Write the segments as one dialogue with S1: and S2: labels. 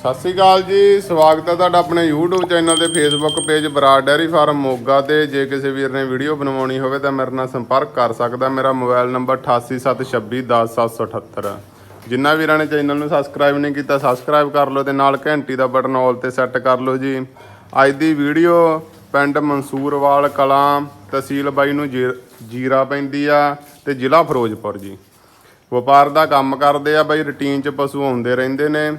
S1: ਸਤਿ ਸ੍ਰੀ ਅਕਾਲ ਜੀ, ਸਵਾਗਤ ਹੈ ਤੁਹਾਡਾ ਆਪਣੇ YouTube ਚੈਨਲ ਤੇ, Facebook page Brar dairy farm, Moga ਤੇ। ਜੇ ਕਿਸੇ ਵੀਰ ਨੇ ਵੀਡੀਓ ਬਣਵਾਉਣੀ ਹੋਵੇ ਤਾਂ ਮੇਰੇ ਨਾਲ ਸੰਪਰਕ ਕਰ ਸਕਦਾ ਮੇਰਾ ਮੋਬਾਈਲ ਨੰਬਰ 8876210778 ਜਿੰਨਾ ਵੀਰਾਂ ਨੇ ਚੈਨਲ ਨੂੰ ਸਬਸਕ੍ਰਾਈਬ ਨਹੀਂ ਕੀਤਾ ਸਬਸਕ੍ਰਾਈਬ ਕਰ ਲਓ ਤੇ ਨਾਲ ਘੰਟੀ ਦਾ ਬਟਨ ਆਲ ਤੇ ਸੈੱਟ ਕਰ ਲਓ ਜੀ। ਅੱਜ ਦੀ ਵੀਡੀਓ ਪਿੰਡ ਮਨਸੂਰਵਾਲ ਕਲਾਂ ਤਹਿਸੀਲ ਬਾਈ ਨੂੰ ਜੀ- ਜੀਰਾ ਪੈਂਦੀ ਆ ਤੇ ਜ਼ਿਲ੍ਹਾ ਫਿਰੋਜ਼ਪੁਰ ਜੀ। ਵਪਾਰ ਦਾ ਕੰਮ ਕਰਦੇ ਆ ਬਾਈ ਰੁਟੀਨ ਚ ਪਸ਼ੂ ਆਉਂਦੇ ਰਹਿੰਦੇ ਨੇ।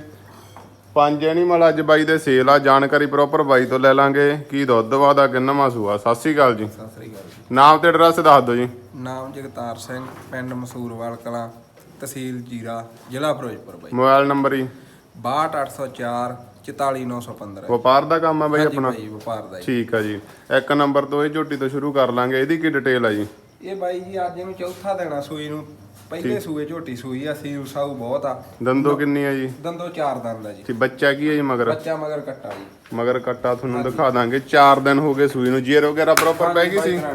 S1: ਪੰਜ ਐਨੀਮਲ ਅੱਜ ਬਾਈ ਦੇ ਸੇਲ ਆ ਜਾਣਕਾਰੀ ਪ੍ਰੋਪਰ ਬਾਈ ਤੋਂ ਲੈ ਲਾਂਗੇ। ਕੀ ਦੁੱਧ ਵਾਦਾ ਕਿੰਨਾ ਮਾਸੂਆ ਸਤਿ ਸ੍ਰੀ ਅਕਾਲ ਜੀ
S2: ਸਤਿ ਸ੍ਰੀ ਅਕਾਲ ਜੀ।
S1: ਨਾਮ ਤੇ ਐਡਰੈਸ ਦੱਸ ਦਿਓ ਜੀ।
S2: ਨਾਮ ਜਗਤਾਰ ਸਿੰਘ ਪਿੰਡ ਮਸੂਰਵਾਲ ਕਲਾਂ ਤਹਿਸੀਲ ਜੀਰਾ ਜ਼ਿਲ੍ਹਾ ਫਿਰੋਜ਼ਪੁਰ ਬਾਈ।
S1: ਮੋਬਾਈਲ ਨੰਬਰ ਹੀ
S2: 62804 44915
S1: ਵਪਾਰ ਦਾ ਕੰਮ ਆ ਬਾਈ
S2: ਹਾਂਜੀ
S1: ਆਪਣਾ?
S2: ਬਾਈ ਵਪਾਰ ਦਾ ਜੀ।
S1: ਠੀਕ ਆ ਜੀ। ਇੱਕ ਨੰਬਰ ਤੋਂ ਇਹ ਝੋਟੀ ਤੋਂ ਸ਼ੁਰੂ ਕਰ ਲਾਂਗੇ। ਇਹਦੀ ਕੀ ਡਿਟੇਲ ਆ ਜੀ?
S2: ਇਹ ਬਾਈ ਜੀ ਅੱਜ ਇਹਨੂੰ ਚੌਥਾ ਦੇਣਾ ਸੂਈ ਨੂੰ। ਪਹਿਲੇ ਸੂਏ ਝੋਟੀ ਸੂਈ ਆ ਸੀਲ ਸਾਊ ਬਹੁਤ ਆ।
S1: ਦੰਦੋ ਕਿੰਨੀ ਆ ਜੀ?
S2: ਦੰਦੋ ਚਾਰ ਦੰਦ ਆ ਜੀ।
S1: ਤੇ ਬੱਚਾ ਕੀ ਹੈ ਜੀ ਮਗਰ?
S2: ਬੱਚਾ ਮਗਰ ਕੱਟਾ ਜੀ।
S1: ਮਗਰ ਕੱਟਾ ਤੁਹਾਨੂੰ ਦਿਖਾ ਦਾਂਗੇ। 4 ਦਿਨ ਹੋ ਗਏ ਸੂਈ ਨੂੰ। ਜੀਰ ਵਗੈਰਾ ਪ੍ਰੋਪਰ ਪੈ ਗਈ ਸੀ?
S2: ਆ।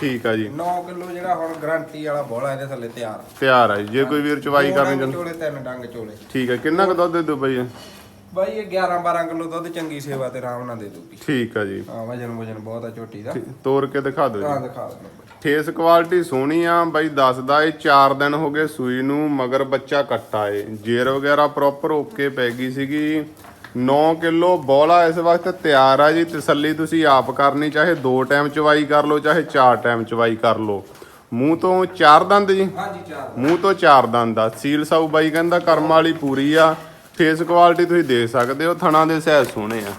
S1: ਠੀਕ ਆ ਜੀ।
S2: 9 ਕਿਲੋ ਜਿਹੜਾ ਹੁਣ ਗਾਰੰਟੀ ਵਾਲਾ ਬੋਲਾ ਇਹਦੇ ਥੱਲੇ ਤਿਆਰ।
S1: ਤਿਆਰ ਆ ਜੀ। ਜੇ ਕੋਈ ਵੀਰ ਚਵਾਈ ਕਰਨੀ ਚਾਹੁੰਦਾ
S2: ਚੋਲੇ ਤਿੰਨ ਡੰਗ ਚੋਲੇ।
S1: ਠੀਕ ਆ। ਕਿੰਨਾ ਕੁ ਦੁੱਧ ਦੇ ਦੋ ਬਾਈ?
S2: ਬਾਈ ਇਹ 11 12 ਕਿਲੋ ਦੁੱਧ ਚੰਗੀ ਸੇਵਾ ਤੇ ਆਰਾਮ ਨਾਲ ਦੇ ਦੂਗੀ
S1: ਠੀਕ ਆ ਜੀ।
S2: ਹਾਂ ਵਜਨ ਵਜਨ ਬਹੁਤ ਆ ਝੋਟੀ ਦਾ।
S1: ਤੋੜ ਕੇ ਦਿਖਾ ਦਿਓ ਜੀ।
S2: ਹਾਂ ਦਿਖਾ ਬਾਈ
S1: ਫੇਸ ਕੁਆਲਿਟੀ ਸੋਹਣੀ ਆ ਬਾਈ ਦੱਸਦਾ ਇਹ 4 ਦਿਨ ਹੋ ਗਏ ਸੂਈ ਨੂੰ ਮਗਰ ਬੱਚਾ ਕੱਟਾ ਏ ਜੇਰ ਵਗੈਰਾ ਪ੍ਰੋਪਰ ਓਕੇ ਪੈ ਗਈ ਸੀਗੀ। 9 ਕਿਲੋ ਬੋਲਾ ਇਸ ਵਕਤ ਤਿਆਰ ਆ ਜੀ। ਤਸੱਲੀ ਤੁਸੀਂ ਆਪ ਕਰਨੀ ਚਾਹੇ 2 ਟਾਈਮ ਚਵਾਈ ਕਰ ਲਓ ਚਾਹੇ 4 ਟਾਈਮ ਚਵਾਈ ਕਰ ਲਓ। ਮੂੰਹ ਤੋਂ 4 ਦੰਦ ਜੀ?
S2: ਹਾਂਜੀ ਚਾਰ
S1: ਮੂੰਹ ਤੋਂ 4 ਦੰਦ ਆ। ਸੀਲ ਸਾਊ ਬਾਈ ਕਹਿੰਦਾ ਕਰਮ ਵਾਲੀ ਪੂਰੀ ਆ। ਫੇਸ ਕੁਆਲਿਟੀ ਤੁਸੀਂ ਦੇਖ ਸਕਦੇ ਹੋ ਥਣਾ ਦੇ ਸਹਿ ਸੋਹਣੇ ਆ।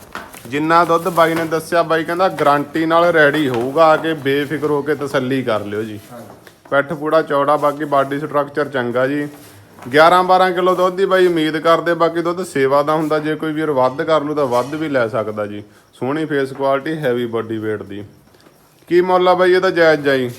S1: ਜਿੰਨਾ ਦੁੱਧ ਬਾਈ ਨੇ ਦੱਸਿਆ ਬਾਈ ਕਹਿੰਦਾ ਗਾਰੰਟੀ ਨਾਲ ਰੈਡੀ ਹੋਊਗਾ ਆ ਕੇ ਬੇਫਿਕਰ ਹੋ ਕੇ ਤਸੱਲੀ ਕਰ ਲਿਓ ਜੀ। ਪੈਠ ਪੂੜਾ ਚੌੜਾ ਬਾਕੀ ਬਾਡੀ ਸਟਰਕਚਰ ਚੰਗਾ ਜੀ। 11 12 ਕਿਲੋ ਦੁੱਧ ਦੀ ਬਾਈ ਉਮੀਦ ਕਰਦੇ ਬਾਕੀ ਦੁੱਧ ਸੇਵਾ ਦਾ ਹੁੰਦਾ ਜੇ ਕੋਈ ਵੀਰ ਵੱਧ ਕਰ ਲੂ ਤਾਂ ਵੱਧ ਵੀ ਲੈ ਸਕਦਾ ਜੀ। ਸੋਹਣੀ face quality heavy body weight ਦੀ। ਕੀ ਮੁੱਲ ਆ ਬਾਈ ਇਹਦਾ ਜਾਇਜ਼ ਜਾਈ?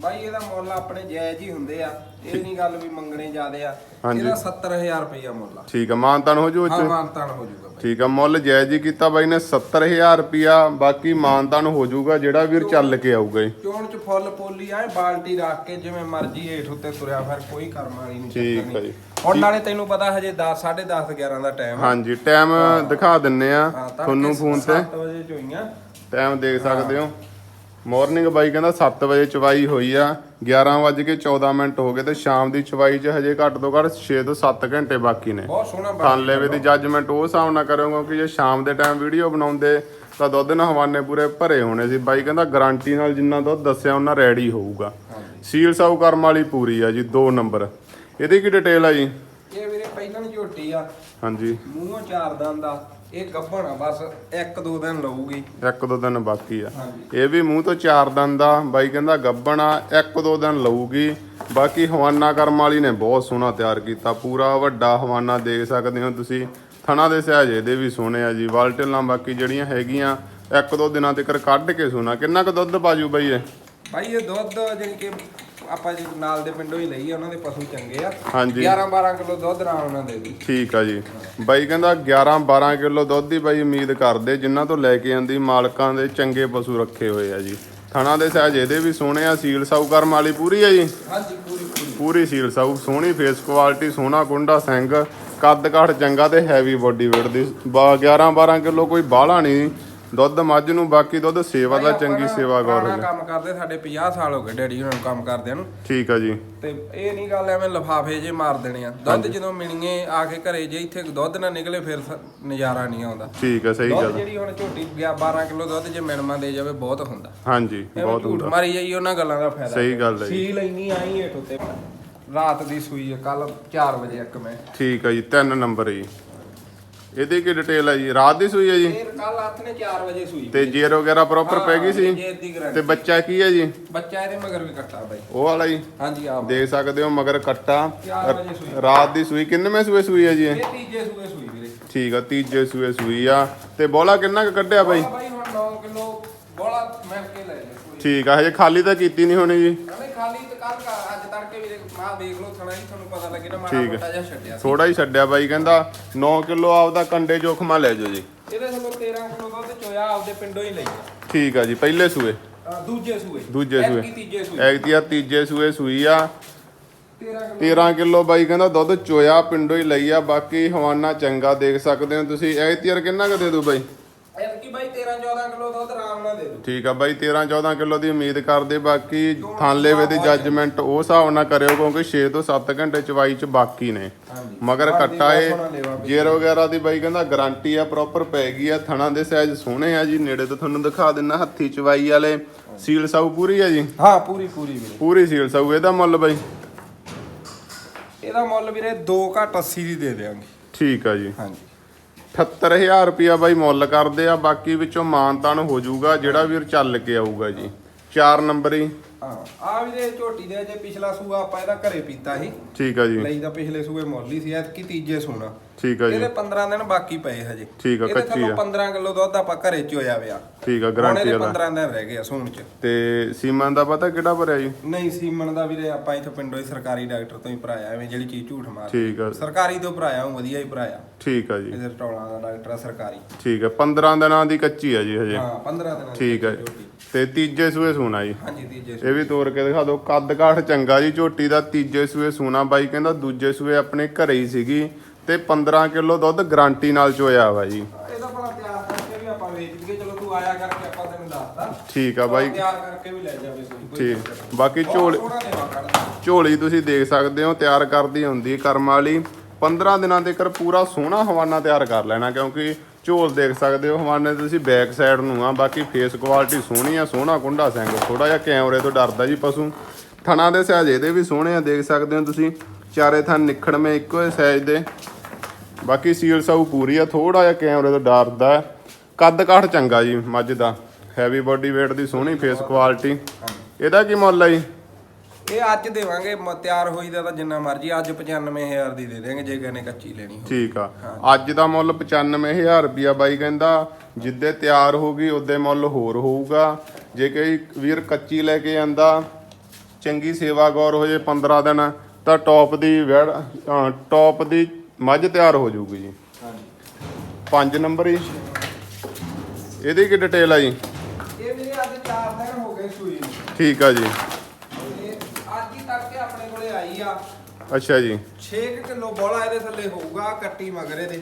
S2: ਬਾਈ ਇਹਦਾ ਮੁੱਲ ਆਪਣੇ ਜਾਇਜ਼ ਹੀ ਹੁੰਦੇ ਆ। ਇਹ ਨਹੀਂ ਗੱਲ ਵੀ ਮੰਗਣੇ ਜ਼ਿਆਦੇ ਆ। ਇਹਦਾ 70000 ਰੁਪਇਆ ਮੁੱਲ ਆ।
S1: ਠੀਕ ਆ ਮਾਨਤਾਨ ਹੋ ਜੂ
S2: ਹਾਂ
S1: ਇੱਥੇ?
S2: ਮਾਨਤਾਨ ਹੋ ਬਾਈ
S1: ਠੀਕ ਆ ਮੁੱਲ ਜਾਇਜ਼ ਹੀ ਕੀਤਾ ਬਾਈ ਨੇ 70000 ਰੁਪਿਆ ਬਾਕੀ ਮਾਨਤਾਨ ਹੋ ਜਾਊਗਾ ਜਿਹੜਾ ਵੀਰ ਚੱਲ ਕੇ ਆਊਗਾ ਜੀ।
S2: ਚੋਣ ਚ ਫੁੱਲ ਪੋਲੀ ਆਏ ਬਾਲਟੀ ਰੱਖ ਕੇ ਜਿਵੇਂ ਮਰਜ਼ੀ ਹੇਠ ਉੱਤੇ ਤੁਰਿਆ ਫਿਰ ਕੋਈ ਕਰਮ ਵਾਲੀ ਨਹੀਂ
S1: ਠੀਕ ਆ ਜੀ।
S2: ਹੁਣ ਨਾਲੇ ਤੈਨੂੰ ਪਤਾ ਹਜੇ 10 10:30 11 ਦਾ ਟਾਈਮ
S1: ਹਾਂਜੀ ਟਾਈਮ ਦਿਖਾ ਦਿੰਨੇ ਆ ਤੁਹਾਨੂੰ ਫੋਨ ਤੇ।
S2: ਸੱਤ ਵਜੇ ਚੋਈਆਂ
S1: ਟਾਈਮ ਦੇਖ ਸਕਦੇ ਹੋ। ਮਾਰਨਿੰਗ ਬਾਈ ਕਹਿੰਦਾ 7 ਵਜੇ ਚਵਾਈ ਹੋਈ ਆ 11 ਵੱਜ ਕੇ 14 ਮਿੰਟ ਹੋ ਗਏ ਤੇ ਸ਼ਾਮ ਦੀ ਚਵਾਈ 'ਚ ਹਜੇ ਘੱਟ ਤੋਂ ਘੱਟ 6 ਤੋਂ 7 ਘੰਟੇ ਬਾਕੀ ਨੇ।
S2: ਬਹੁਤ ਸੋਹਣਾ ਬਣ
S1: ਥਾਨ ਲੈਵੇ ਦੀ ਜੱਜਮੈਂਟ ਉਹ ਹਿਸਾਬ ਨਾਲ ਕਰਿਓ ਕਿਉਂਕਿ ਜੇ ਸ਼ਾਮ ਦੇ ਟਾਈਮ ਵੀਡੀਓ ਬਣਾਉਂਦੇ ਤਾਂ ਦੁੱਧ ਨਾਲ ਹਵਾਨੇ ਪੂਰੇ ਭਰੇ ਹੋਣੇ ਸੀ। ਬਾਈ ਕਹਿੰਦਾ ਗਾਰੰਟੀ ਨਾਲ ਜਿੰਨਾ ਦੁੱਧ ਦੱਸਿਆ ਉਹਨਾਂ ਰੈਡੀ ਹੋਊਗਾ। ਸੀਲ ਸਾਊ ਕਰਮ ਵਾਲੀ ਪੂਰੀ ਆ ਜੀ 2 ਨੰਬਰ ਇਹਦੀ ਕੀ ਡਿਟੇਲ ਆ ਜੀ?
S2: ਇਹ ਵੀਰੇ ਪਹਿਲਾਂ ਝੋਟੀ ਆ।
S1: ਹਾਂਜੀ।
S2: ਮੂੰਹੋਂ ਚਾਰ ਦੰਦ ਆ। ਇਹ ਗੱਭਣ ਆ ਬਸ ਇੱਕ ਦੋ ਦਿਨ ਲਊਗੀ।
S1: ਇੱਕ ਦੋ ਦਿਨ ਬਾਕੀ ਆ। ਇਹ ਵੀ ਮੂੰਹ ਤੋਂ ਚਾਰ ਦੰਦ ਆ ਬਾਈ ਕਹਿੰਦਾ ਗੱਬਣ ਆ ਇੱਕ ਦੋ ਦਿਨ ਲਊਗੀ। ਬਾਕੀ ਹਵਾਨਾ ਕਰਮ ਵਾਲੀ ਨੇ ਬਹੁਤ ਸੋਹਣਾ ਤਿਆਰ ਕੀਤਾ ਪੂਰਾ ਵੱਡਾ ਹਵਾਨਾ ਦੇਖ ਸਕਦੇ ਹੋ ਤੁਸੀਂ। ਥਣਾ ਦੇ ਸਹਿਜ ਇਹਦੇ ਵੀ ਸੋਹਣੇ ਆ ਜੀ ਵਾਲਟਲਾਂ ਬਾਕੀ ਜਿਹੜੀਆਂ ਹੈਗੀਆਂ ਇੱਕ ਦੋ ਦਿਨਾਂ ਤੱਕ ਕੱਢ ਕੇ ਸੋਨਾ ਕਿੰਨਾ ਕੁ ਦੁੱਧ ਬਾਜੂ ਬਈ ਇਹ?
S2: ਭਾਈ ਇਹ ਦੁੱਧ ਜਿਹੜੀ ਕਿ ਆਪਾਂ ਜੀ ਨਾਲ ਦੇ ਪਿੰਡੋਂ ਹੀ ਲਈ ਆ ਉਹਨਾਂ ਦੇ ਪਸ਼ੂ ਚੰਗੇ ਆ।
S1: ਹਾਂਜੀ।
S2: 11 12 ਕਿਲੋ ਦੁੱਧ ਨਾਲ ਉਹਨਾਂ ਦੇ ਦੀ
S1: ਠੀਕ ਆ ਜੀ। ਬਾਈ ਕਹਿੰਦਾ 11 12 ਕਿਲੋ ਦੁੱਧ ਦੀ ਬਾਈ ਉਮੀਦ ਕਰਦੇ ਜਿਨ੍ਹਾਂ ਤੋਂ ਲੈ ਕੇ ਜਾਂਦੀ ਮਾਲਕਾਂ ਦੇ ਚੰਗੇ ਪਸ਼ੂ ਰੱਖੇ ਹੋਏ ਆ ਜੀ। ਥਣਾ ਦੇ ਸਹਿਜ ਇਹਦੇ ਵੀ ਸੋਹਣੇ ਆ ਸੀਲ ਸਾਊ ਕਰਮ ਵਾਲੀ ਪੂਰੀ ਆ ਜੀ?
S2: ਹਾਂਜੀ ਪੂਰੀ ਪੂਰੀ।
S1: ਪੂਰੀ ਸੀਲ ਸਾਊ ਸੋਹਣੀ ਫੇਸ ਕੁਆਲਿਟੀ ਸੋਹਣਾ ਕੁੰਡਾ ਸਿੰਘ ਕੱਦ ਕਾਠ ਚੰਗਾ ਤੇ ਹੈਵੀ ਬੋਡੀ weight ਦੀ। 11 12 ਕਿਲੋ ਕੋਈ ਬਾਹਲਾ ਨਹੀਂ। ਦੁੱਧ ਮੱਝ ਨੂੰ ਬਾਕੀ ਦੁੱਧ ਸੇਵਾ ਦਾ ਚੰਗੀ ਸੇਵਾ ਗੌਰ
S2: ਪੁਰਾਣਾ ਕੰਮ ਕਰਦੇ ਸਾਡੇ 50 ਸਾਲ ਹੋ ਗਏ ਡੈਡੀ ਉਹਨਾਂ ਨੂੰ ਕੰਮ ਕਰਦਿਆਂ ਨੂੰ।
S1: ਠੀਕ ਆ ਜੀ।
S2: ਤੇ ਇਹ ਨਹੀਂ ਗੱਲ ਐਵੇਂ ਲਫਾਫੇ ਜੇ ਮਾਰ ਦੇਣੇ ਆ। ਦੁੱਧ ਜਦੋਂ ਮਿਣੀਏ ਆ ਕੇ ਘਰੇ ਜੇ ਇੱਥੇ ਦੁੱਧ ਨਾ ਨਿਕਲੇ ਫਿਰ ਨਜ਼ਾਰਾ ਨਹੀਂ ਆਉਂਦਾ।
S1: ਠੀਕ ਆ ਸਹੀ
S2: ਦੁੱਧ
S1: ਗੱਲ
S2: ਜਿਹੜੀ ਹੁਣ ਝੋਟੀ ਗਿਆ 12 ਕਿਲੋ ਦੁੱਧ ਜੇ ਮਿਣਮਾ ਦੇ ਜਾਵੇ ਬਹੁਤ ਹੁੰਦਾ।
S1: ਹਾਂਜੀ ਬਹੁਤ ਹੁੰਦਾ।
S2: ਮਾਰੀ ਜਾਈ ਉਹਨਾਂ ਗੱਲਾਂ ਦਾ ਫਾਇਦਾ।
S1: ਸਹੀ ਗੱਲ ਹੈ ਜੀ।
S2: ਸੀ ਲੈਣੀ ਆਈ ਹੇਠ ਉੱਤੇ। ਰਾਤ ਦੀ ਸੂਈ ਕੱਲ 4 ਵਜੇ ਇੱਕ ਮੈਂ।
S1: ਠੀਕ ਆ ਜੀ ਤਿੰਨ ਨੰਬਰ ਜੀ। ਇਹਦੀ ਕੀ ਡਿਟੇਲ ਆ ਜੀ? ਰਾਤ ਦੀ ਸੂਈ ਆ ਜੀ?
S2: ਕੱਲ ਹੱਥ ਨੇ 4 ਵਜੇ ਸੂਈ
S1: ਤੇ ਜੇਰ ਵਗੈਰਾ ਪ੍ਰੋਪਰ ਪੈ ਗਈ ਸੀ?
S2: ਜੇ ਦੀ ਗਰੰਟੀ
S1: ਤੇ ਬੱਚਾ ਕੀ ਆ ਜੀ?
S2: ਬੱਚਾ ਇਹਦੇ ਮਗਰ ਵੀ ਕੱਟਾ ਬਾਈ।
S1: ਉਹ ਵਾਲਾ ਜੀ?
S2: ਹਾਂਜੀ ਆਪ।
S1: ਦੇਖ ਸਕਦੇ ਹੋ ਮਗਰ ਕੱਟਾ।
S2: ਚਾਰ ਵਜੇ ਸੂਈ।
S1: ਰਾਤ ਦੀ ਸੂਈ ਕਿੰਨਵੇਂ ਸੂਏ ਸੂਈ ਆ ਜੀ ਇਹ?
S2: ਇਹ ਤੀਜੇ ਸੂਏ ਸੂਈ ਵੀਰੇ।
S1: ਠੀਕ ਆ ਤੀਜੇ ਸੂਏ ਸੂਈ ਆ। ਤੇ ਬੋਲਾ ਕਿੰਨਾ ਕੁ ਕੱਢਿਆ ਬਾਈ?
S2: ਬਾਈ ਹੁਣ 9 ਕਿਲੋ ਬੋਲਾ ਮਿਲ ਕੇ ਲੈ ਲੈ ਕੋਈ
S1: ਠੀਕ ਆ ਹਜੇ ਖਾਲੀ ਤਾਂ ਕੀਤੀ ਨਹੀਂ ਹੋਣੀ ਜੀ।
S2: ਅੱਜ ਤੜਕੇ ਵੀਰੇ ਮਾਂ ਵੇਖ ਲਓ ਥਣਾ ਹੀ ਤੁਹਾਨੂੰ ਪਤਾ ਲੱਗੇ ਨਾ ਮਾੜਾ
S1: ਠੀਕ ਹੈ।
S2: ਮੋਟਾ ਜਿਹਾ ਛੱਡਿਆ ਸੀ।
S1: ਥੋੜਾ ਹੀ ਛੱਡਿਆ ਬਾਈ ਕਹਿੰਦਾ 9 ਕਿਲੋ ਆਪਦਾ ਕੰਡੇ ਜੋਖਮਾ ਲੈ ਜਾਓ ਜੀ।
S2: ਇਹਦੇ ਕੋਲੋਂ 13 ਕਿਲੋ ਦੁੱਧ ਚੋਇਆ ਆਪਦੇ ਪਿੰਡੋਂ ਹੀ ਲਈ ਆ।
S1: ਠੀਕ ਆ ਜੀ ਪਹਿਲੇ ਸੂਏ।
S2: ਅਹ ਦੂਜੇ ਸੂਏ।
S1: ਦੂਜੇ ਸੂਏ।
S2: ਐਤਕੀ ਤੀਜੇ ਸੂਏ।
S1: ਤੀਜੇ ਸੂਏ ਸੂਈ ਆ।
S2: 13
S1: 13 ਕਿਲੋ ਬਾਈ ਕਹਿੰਦਾ ਦੁੱਧ ਚੋਇਆ ਪਿੰਡੋਂ ਹੀ ਲਈ ਆ। ਬਾਕੀ ਹਵਾਨਾ ਚੰਗਾ ਦੇਖ ਸਕਦੇ ਹੋ ਤੁਸੀਂ। ਇਹ ਤੀਰ ਕਿੰਨਾ ਕੁ ਦੇ ਦੂ ਬਾਈ?
S2: ਐਤਕੀ ਬਾਈ 13 14 ਕਿਲੋ ਦੁੱਧ ਦੇ
S1: ਠੀਕ ਆ ਬਾਈ 13 14 ਕਿਲੋ ਦੀ ਉਮੀਦ ਕਰਦੇ ਬਾਕੀ ਥਾਂਲੇਵੇ ਦੀ ਜੱਜਮੈਂਟ ਉਹ ਹਿਸਾਬ ਨਾਲ ਕਰਿਓ ਕਿਉਂਕਿ 6 ਤੋਂ 7 ਘੰਟੇ ਚਵਾਈ ਚ ਬਾਕੀ ਨੇ। ਮਗਰ ਕੱਟਾ ਏ। ਜੇਰ ਵਗੈਰਾ ਦੀ ਬਾਈ ਕਹਿੰਦਾ ਗਾਰੰਟੀ ਆ ਪ੍ਰੋਪਰ ਪੈ ਗਈ ਆ ਥਣਾ ਦੇ ਸਾਈਜ਼ ਸੋਹਣੇ ਆ ਜੀ ਨੇੜੇ ਤੋਂ ਤੁਹਾਨੂੰ ਦਿਖਾ ਦਿੰਨਾ ਹੱਥੀ ਚਵਾਈ ਵਾਲੇ। ਸੀਲ ਸਾਊ ਪੂਰੀ ਆ ਜੀ?
S2: ਹਾਂ ਪੂਰੀ ਪੂਰੀ ਵੀਰੇ।
S1: ਪੂਰੀ ਸੀਲ ਸਾਊ ਇਹਦਾ ਮੁੱਲ ਬਾਈ?
S2: ਇਹਦਾ ਮੁੱਲ ਵੀਰੇ 2 ਘੱਟ 80 ਦੀ ਦੇ ਦੇਵਾਂਗੇ
S1: ਠੀਕ ਆ ਜੀ।
S2: ਹਾਂਜੀ।
S1: 78000 ਰੁਪਿਆ ਬਾਈ ਮੁੱਲ ਕਰਦੇ ਆ ਬਾਕੀ ਵਿੱਚੋਂ ਮਾਨਤਾਨ ਹੋ ਜਾਊਗਾ ਜਿਹੜਾ ਵੀਰ ਚੱਲ ਕੇ ਆਊਗਾ ਜੀ। 4 ਨੰਬਰ। ਹੀ
S2: ਆ ਵੀਰੇ ਝੋਟੀ ਦੇ ਜੇ ਪਿਛਲਾ ਸੂਆ ਆਪਾਂ ਇਹਦਾ ਘਰੇ ਪੀਤਾ ਸੀ।
S1: ਠੀਕ ਆ ਜੀ।
S2: ਲਈ ਤਾਂ ਪਿਛਲੇ ਸੂਏ ਮੁੱਲ ਹੀ ਸੀ ਐਤਕੀ ਤੀਜੇ ਸੂਣਾ
S1: ਠੀਕ ਆ ਜੀ।
S2: ਇਹਦੇ 15 ਦਿਨ ਬਾਕੀ ਪਏ ਹਜੇ।
S1: ਠੀਕ ਆ, ਕੱਚੀ ਆ।
S2: 15 ਕਿਲੋ ਦੁੱਧ ਆਪਾਂ ਘਰੇ ਚ ਹੋਇਆ ਵਿਆ।
S1: ਠੀਕ ਆ ਗਾਰੰਟੀ
S2: ਇਹਦੇ
S1: ਵਾਲਾ।
S2: 15 ਦਿਨ ਰਹਿ ਗਏ ਆ ਸੂਣ ਚ।
S1: ਤੇ ਸੀਮਨ ਦਾ ਪਤਾ ਕਿਹੜਾ ਭਰਿਆ ਜੀ?
S2: ਨਹੀਂ ਸੀਮਨ ਦਾ ਵੀਰੇ ਆਪਾਂ ਇੱਥੇ ਪਿੰਡੋਂ ਹੀ ਸਰਕਾਰੀ ਡਾਕਟਰ ਤੋਂ ਹੀ ਭਰਾਇਆ ਐਵੇਂ ਜਿਹੜੀ ਚੀਜ਼ ਝੂਠ ਮਾਰ
S1: ਠੀਕ ਆ।
S2: ਸਰਕਾਰੀ ਤੋਂ ਭਰਾਇਆ ਉਹ ਵਧੀਆ ਹੀ ਭਰਾਇਆ।
S1: ਠੀਕ ਆ ਜੀ।
S2: ਇਹਦੇ ਟੋਲਾਂ ਦਾ ਡਾਕਟਰ ਆ ਸਰਕਾਰੀ।
S1: ਠੀਕ ਆ 15 ਦਿਨਾਂ ਦੀ ਕੱਚੀ ਆ ਜੀ ਹਜੇ।
S2: ਹਾਂ 15 ਦਿਨਾਂ ਦੀ
S1: ਠੀਕ ਆ। ਤੇ ਤੀਜੇ ਸੂਏ ਸੂਣਾ ਜੀ।
S2: ਹਾਂਜੀ ਤੀਜੇ
S1: ਇਹ ਵੀ ਤੋੜ ਕੇ ਦਿਖਾ ਦਿਓ ਕੱਦ ਕਾਠ ਚੰਗਾ ਜੀ ਝੋਟੀ ਦਾ ਤੀਜੇ ਸੂਏ ਸੂਣਾ। ਬਾਈ ਕਹਿੰਦਾ ਦੂਜੇ ਸੂਏ ਆਪਣੇ ਘਰੇ ਹੀ ਸੀਗੀ। ਤੇ 15 ਕਿਲੋ ਦੁੱਧ ਗਾਰੰਟੀ ਨਾਲ ਚੋਇਆ ਵਾ ਜੀ
S2: ਇਹਦਾ ਭਲਾ ਤਿਆਰ ਕਰਕੇ ਵੀ ਆਪਾਂ ਵੇਚ ਦਈਏ। ਚਲੋ ਤੂੰ ਆਇਆ ਕਰਕੇ ਆਪਾਂ ਤੈਨੂੰ ਦੱਸਦਾ।
S1: ਠੀਕ ਆ ਬਾਈ।
S2: ਤਿਆਰ ਕਰਕੇ ਵੀ ਲੈ ਜਾਵੇ ਕੋਈ ਕੋਈ
S1: ਠੀਕ।
S2: ਚੱਕਰ ਨਹੀਂ।
S1: ਬਾਕੀ
S2: ਬਹੁਤ
S1: ਝੋਲ
S2: ਸੋਹਣਾ
S1: ਤੁਸੀਂ ਦੇਖ ਸਕਦੇ ਹੋ ਤਿਆਰ ਕਰਦੀ ਹੁੰਦੀ ਕਰਮ ਵਾਲੀ। 15 ਦਿਨਾਂ ਦੇ ਕਰ ਪੂਰਾ ਸੋਹਣਾ ਹਵਾਨਾ ਤਿਆਰ ਕਰ ਲੈਣਾ ਕਿਉਂਕਿ ਝੋਲ ਦੇਖ ਸਕਦੇ ਹੋ ਹਵਾਨੇ ਤੁਸੀਂ ਬੈਕ ਸਾਈਡ ਨੂੰ ਆ ਬਾਕੀ ਫੇਸ ਕੁਆਲਿਟੀ ਸੋਹਣੀ ਆ ਸੋਹਣਾ ਕੁੰਡਾ ਸਿੰਘ ਥੋੜਾ ਜਿਹਾ ਕੈਮਰੇ ਤੋਂ ਡਰਦਾ ਜੀ ਪਸ਼ੂ। ਥਣਾ ਦੇ ਸਾਈਜ਼ ਇਹਦੇ ਵੀ ਸੋਹਣੇ ਆ ਦੇਖ ਸਕਦੇ ਹੋ ਤੁਸੀਂ। ਚਾਰੇ ਥਣ ਨਿਖੜਵੇਂ ਇੱਕੋ ਹੀ ਸਾਈਜ਼ ਦੇ। ਬਾਕੀ ਸੀਲ ਸਾਊ ਪੂਰੀ ਆ ਥੋੜਾ ਜਿਹਾ ਕੈਮਰੇ ਤੋਂ ਡਰਦਾ ਹੈ। ਕੱਦ ਕਾਠ ਚੰਗਾ ਜੀ ਮੱਝ ਦਾ। ਹੈਵੀ ਬੋਡੀ weight ਦੀ ਸੋਹਣੀ ਫੇਸ ਕੁਆਲਿਟੀ ਇਹਦਾ ਕੀ ਮੁੱਲ ਆ ਜੀ?
S2: ਇਹ ਅੱਜ ਦੇਵਾਂਗੇ ਮ- ਤਿਆਰ ਹੋਈ ਦਾ ਤਾਂ ਜਿੰਨਾ ਮਰਜ਼ੀ ਅੱਜ 95000 ਦੀ ਦੇ ਦੇਵਾਂਗੇ ਜੇ ਕਿਸੇ ਨੇ ਕੱਚੀ ਲੈਣੀ ਹੋਵੇ।
S1: ਠੀਕ ਆ। ਅੱਜ ਦਾ ਮੁੱਲ 95000 ਰੁਪਿਆ ਬਾਈ ਕਹਿੰਦਾ। ਜਿੱਦੇ ਤਿਆਰ ਹੋਗੀ ਉਹਦੇ ਮੁੱਲ ਹੋਰ ਹੋਊਗਾ। ਜੇ ਕੋਈ ਵੀਰ ਕੱਚੀ ਲੈ ਕੇ ਆਂਦਾ ਚੰਗੀ ਸੇਵਾ ਗੌਰ ਹੋ ਜੇ 15 ਦਿਨ ਤਾਂ ਟੌਪ ਦੀ ਵੈੜ ਟੌਪ ਦੀ ਮੱਝ ਤਿਆਰ ਹੋ ਜਾਊਗੀ ਜੀ।
S2: ਹਾਂਜੀ।
S1: 5 ਨੰਬਰ ਹੀ ਇਹਦੀ ਕੀ ਡਿਟੇਲ ਆ ਜੀ?
S2: ਇਹ ਵੀਰੇ ਅੱਜ 4 ਦਿਨ ਹੋ ਗਏ ਸੂਈ ਨੂੰ।
S1: ਠੀਕ ਆ ਜੀ।
S2: ਤੇ ਅੱਜ ਹੀ ਤੱਕ ਆਪਣੇ ਕੋਲੇ ਆਈ ਆ।
S1: ਅੱਛਾ ਜੀ।
S2: 6 ਕਿਲੋ ਬੋਲਾ ਇਹਦੇ ਥੱਲੇ ਹੋਊਗਾ ਕੱਟੀ ਮਗਰੇ ਦੇ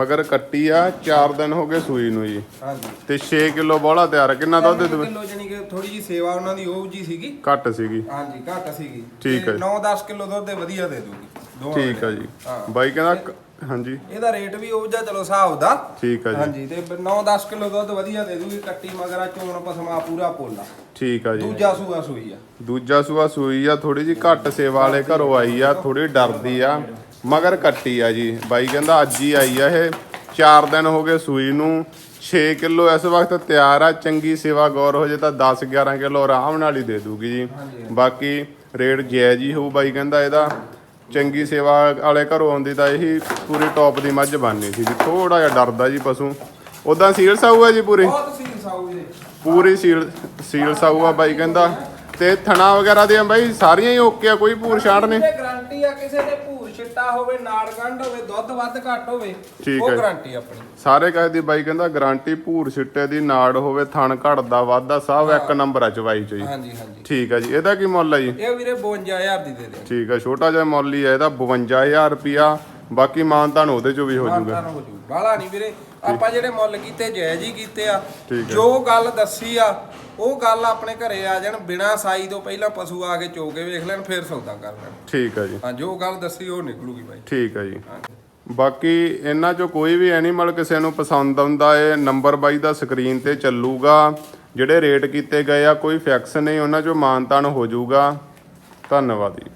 S1: ਮਗਰ ਕੱਟੀ ਆ 4 ਦਿਨ ਹੋ ਗਏ ਸੂਈ ਨੂੰ ਜੀ।
S2: ਹਾਂਜੀ।
S1: ਤੇ 6 ਕਿਲੋ ਬੋਲਾ ਤਿਆਰ ਆ। ਕਿੰਨਾ ਦੁੱਧ ਦੇ
S2: ਕਿਲੋ ਜਾਨੀ ਕਿ ਥੋੜੀ ਜੀ ਸੇਵਾ ਉਹਨਾਂ ਦੀ ਉਹ ਜੀ ਸੀਗੀ।
S1: ਘੱਟ ਸੀਗੀ।
S2: ਹਾਂਜੀ ਘੱਟ ਸੀਗੀ।
S1: ਠੀਕ ਹੈ।
S2: 9-10 ਕਿਲੋ ਦੁੱਧ ਦੇ ਵਧੀਆ ਦੇ ਦੂਗੀ।
S1: ਠੀਕ ਆ। ਜੀ। ਬਾਈ ਕਹਿੰਦਾ ਕ- ਹਾਂਜੀ।
S2: ਇਹਦਾ ਰੇਟ ਵੀ ਉਹ ਜਿਹਾ ਚਲੋ ਹਿਸਾਬ ਦਾ।
S1: ਠੀਕ ਆ ਜੀ।
S2: ਹਾਂਜੀ ਤੇ 9-10 ਕਿਲੋ ਦੁੱਧ ਵਧੀਆ ਦੇ ਦੂਗੀ ਕੱਟੀ ਮਗਰਾ ਚੋਣ ਪਸਮਾ ਪੂਰਾ ਪੋਲਾ
S1: ਠੀਕ ਆ ਜੀ।
S2: ਦੂਜਾ ਸੂਆ ਸੂਈ ਆ।
S1: ਦੂਜਾ ਸੂਆ ਸੂਈ ਆ ਥੋੜੀ ਜੀ ਘੱਟ ਸੇਵਾ ਵਾਲੇ ਘਰੋਂ ਆਈ ਆ ਥੋੜੀ ਡਰਦੀ ਆ ਮਗਰ ਕੱਟੀ ਆ ਜੀ। ਬਾਈ ਕਹਿੰਦਾ ਅੱਜ ਹੀ ਆਈ ਆ ਇਹ। 4 ਦਿਨ ਹੋ ਗਏ ਸੂਈ ਨੂੰ। 6 ਕਿਲੋ ਇਸ ਵਕਤ ਤਿਆਰ ਆ ਚੰਗੀ ਸੇਵਾ ਗੌਰ ਹੋ ਜੇ ਤਾਂ 10 11 ਕਿਲੋ ਆਰਾਮ ਨਾਲ ਹੀ ਦੇ ਦੂਗੀ ਜੀ। ਬਾਕੀ ਰੇਟ ਜਾਇਜ਼ ਹੀ ਹੋਊ ਬਾਈ ਕਹਿੰਦਾ ਇਹਦਾ। ਚੰਗੀ ਸੇਵਾ ਵਾਲੇ ਘਰੋਂ ਆਉਂਦੀ ਤਾਂ ਇਹੀ ਪੂਰੀ ਟੌਪ ਦੀ ਮੱਝ ਬਣਨੀ ਸੀ ਜੀ ਥੋੜਾ ਜਿਹਾ ਡਰਦਾ ਜੀ ਪਸ਼ੂ। ਉਦਾਂ ਸੀਲਸ ਆਊਗਾ ਜੀ ਪੂਰੀ?
S2: ਬਹੁਤ ਸੀਲ ਸਾਊ ਵੀਰੇ
S1: ਪੂਰੀ ਸੀਲ ਸੀਲ ਸਾਊ ਆ ਬਾਈ ਕਹਿੰਦਾ। ਤੇ ਥਣਾ ਵਗੈਰਾ ਦੀਆਂ ਬਾਈ ਸਾਰੀਆਂ ਹੀ ਓਕੇ ਆ ਕੋਈ ਭੂਰ ਛਾੜ ਨੇ
S2: ਤੇ ਗਾਰੰਟੀ ਆ ਕਿਸੇ ਦੇ ਛਿੱਟਾ ਹੋਵੇ ਨਾੜ ਗੰਢ ਹੋਵੇ ਦੁੱਧ ਵੱਧ ਘੱਟ ਹੋਵੇ
S1: ਠੀਕ
S2: ਉਹ
S1: ਹੈ।
S2: ਗਾਰੰਟੀ ਆਪਣੀ।
S1: ਸਾਰੇ ਕਹੇ ਦੀ ਬਾਈ ਕਹਿੰਦਾ ਗਾਰੰਟੀ ਭੂਰ ਛਿੱਟੇ ਦੀ ਨਾੜ ਹੋਵੇ ਥਣ ਘੜਦਾ ਵਾਧਾ ਸਭ ਇੱਕ ਨੰਬਰ ਆ ਚਵਾਈ ਚ ਜੀ।
S2: ਹਾਂਜੀ ਹਾਂਜੀ।
S1: ਠੀਕ ਆ ਜੀ। ਇਹਦਾ ਕੀ ਮੁੱਲ ਆ ਜੀ?
S2: ਇਹ ਵੀਰੇ 52000 ਦੀ ਦੇ ਦੇ
S1: ਠੀਕ ਆ ਛੋਟਾ ਜਿਹਾ ਮੁੱਲ ਹੀ ਆ ਇਹਦਾ 52000 ਰੁਪਿਆ ਬਾਕੀ ਮਾਨਤਾਨ ਉਹਦੇ ਚੋਂ ਵੀ ਹੋ ਜਾਊਗਾ
S2: ਮਾਨਤਾਨ ਹੋ ਜੂ। ਬਾਲਾ ਨਹੀਂ ਵੀਰੇ ਆਪਾਂ ਜਿਹੜੇ ਮੁੱਲ ਕੀਤੇ ਜਾਇਜ਼ ਹੀ ਕੀਤੇ ਆ। ਜੋ ਗੱਲ ਦੱਸੀ ਆ ਉਹ ਗੱਲ ਆਪਣੇ ਘਰੇ ਆ ਜਾਣ ਬਿਨਾ ਸਾਈ ਤੋਂ ਪਹਿਲਾਂ ਪਸ਼ੂ ਆ ਕੇ ਚੋ ਕੇ ਵੇਖ ਲੈਣ ਫਿਰ ਸੌਦਾ ਕਰ ਲੈਣ।
S1: ਠੀਕ ਆ ਜੀ।
S2: ਹਾਂ ਜੋ ਗੱਲ ਦੱਸੀ ਉਹ ਨਿਕਲੂਗੀ ਬਾਈ।
S1: ਠੀਕ ਆ ਜੀ। ਬਾਕੀ ਇਹਨਾਂ ਚੋਂ ਕੋਈ ਵੀ ਐਨੀਮਲ ਕਿਸੇ ਨੂੰ ਪਸੰਦ ਆਉਂਦਾ ਏ ਨੰਬਰ ਬਾਈ ਦਾ ਸਕਰੀਨ ਤੇ ਚੱਲੂਗਾ। ਜਿਹੜੇ ਰੇਟ ਕੀਤੇ ਗਏ ਆ ਕੋਈ ਫਿਕਸ ਨਹੀਂ ਉਹਨਾਂ ਚੋਂ ਮਾਨਤਾਨ ਹੋ ਜਾਊਗਾ। ਧੰਨਵਾਦ ਜੀ।